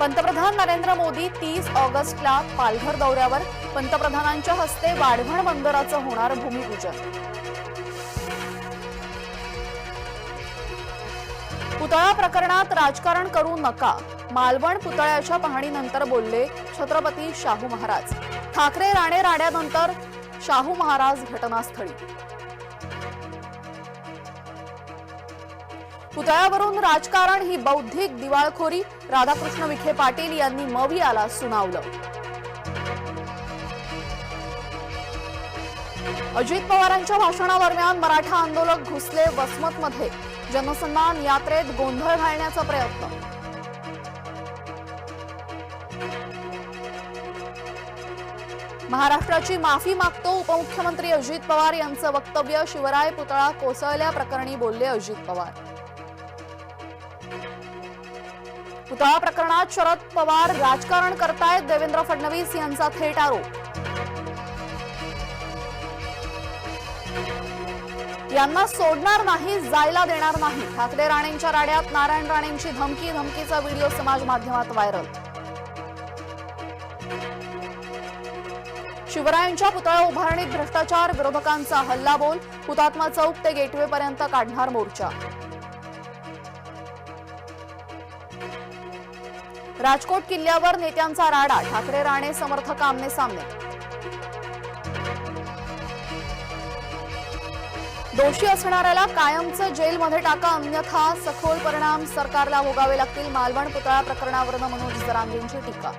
पंतप्रधान नरेंद्र मोदी तीस ऑगस्टला पालघर दौऱ्यावर. पंतप्रधानांच्या हस्ते वाढवण बंदराचं होणार भूमिपूजन. पुतळा प्रकरणात राजकारण करू नका मालवण पुतळ्याच्या पाहणीनंतर बोलले छत्रपती शाहू महाराज. ठाकरे राणे राड्यानंतर शाहू महाराज घटनास्थळी. पुतळ्यावरून राजकारण ही बौद्धिक दिवाळखोरी. राधाकृष्ण विखे पाटील यांनी मवियाला सुनावलं. अजित पवारांच्या भाषणादरम्यान मराठा आंदोलक घुसले वसमतमध्ये. जनसन्मान यात्रेत गोंधळ घालण्याचा प्रयत्न. महाराष्ट्राची माफी मागतो उपमुख्यमंत्री अजित पवार यांचं वक्तव्य. शिवराय पुतळा कोसळल्या प्रकरणी बोलले अजित पवार. पुतळा प्रकरणात शरद पवार राजकारण करतायत देवेंद्र फडणवीस यांचा थेट आरोप. यांना सोडणार नाही जायला देणार नाही. ठाकरे राणेंच्या राड्यात नारायण राणेंची धमकी धमकीचा व्हिडिओ समाज माध्यमात व्हायरल. शिवरायांच्या पुतळा उभारणीत भ्रष्टाचार विरोधकांचा हल्लाबोल हुतात्मा चौक ते गेटवे पर्यंत काढणार मोर्चा. राजकोट किल्ल्यावर नेत्यांचा राडा ठाकरे राणे समर्थक आमने सामने. दोषी असणाऱ्याला कायमचं जेलमध्ये टाका अन्यथा सखोल परिणाम सरकारला भोगावे लागतील. मालवण पुतळा प्रकरणावरून मनोज जरांगेंची टीका.